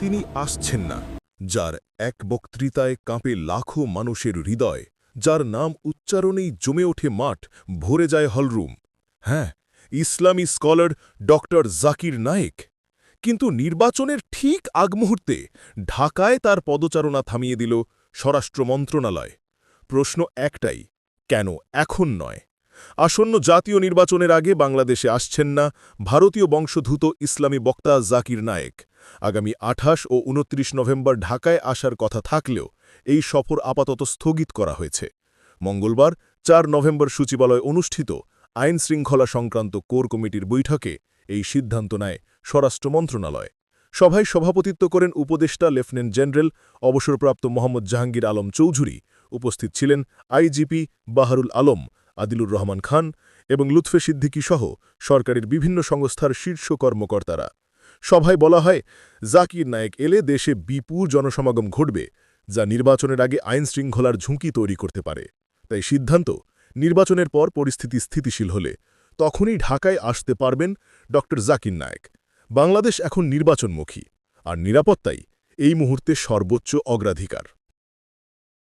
তিনি আসছেন না, যার এক বক্তৃতায় কাঁপে লাখো মানুষের হৃদয়, যার নাম উচ্চারণেই জমে ওঠে মাঠ, ভরে যায় হলরুম। হ্যাঁ ইসলামী স্কলার ডক্টর জাকির নায়েক। কিন্তু নির্বাচনের ঠিক আগ মুহূর্তে ঢাকায় তার পদচারণা থামিয়ে দিল স্বরাষ্ট্র মন্ত্রণালয়। প্রশ্ন একটাই, কেন এখন নয়? আসন্ন জাতীয় নির্বাচনের আগে বাংলাদেশে আসছেন না ভারতীয় বংশোদ্ভূত ইসলামী বক্তা জাকির নায়েক। আগামী আঠাশ ও উনত্রিশ নভেম্বর ঢাকায় আসার কথা থাকলেও এই সফর আপাতত স্থগিত করা হয়েছে। মঙ্গলবার, চার নভেম্বর সচিবালয় অনুষ্ঠিত আইন শৃঙ্খলা সংক্রান্ত কোর কমিটির বৈঠকে এই সিদ্ধান্ত নেয় স্বরাষ্ট্র মন্ত্রণালয়। সভায় সভাপতিত্ব করেন উপদেষ্টা লেফটেন্যান্ট জেনারেল অবসরপ্রাপ্ত মোহাম্মদ জাহাঙ্গীর আলম চৌধুরী। উপস্থিত ছিলেন আইজিপি বাহারুল আলম, আদিলুর রহমান খান এবং লুৎফে সিদ্দিকী সহ সরকারের বিভিন্ন সংস্থার শীর্ষ কর্মকর্তারা। সভায় বলা হয়, জাকির নায়েক এলে দেশে বিপুল জনসমাগম ঘটবে, যা নির্বাচনের আগে আইন শৃঙ্খলার ঝুঁকি তৈরি করতে পারে। তাই সিদ্ধান্ত, নির্বাচনের পর পরিস্থিতি স্থিতিশীল হলে, তখনই ঢাকায় আসতে পারবেন ড. জাকির নায়েক। বাংলাদেশ এখন নির্বাচনমুখী, আর নিরাপত্তাই এই মুহূর্তে সর্বোচ্চ অগ্রাধিকার।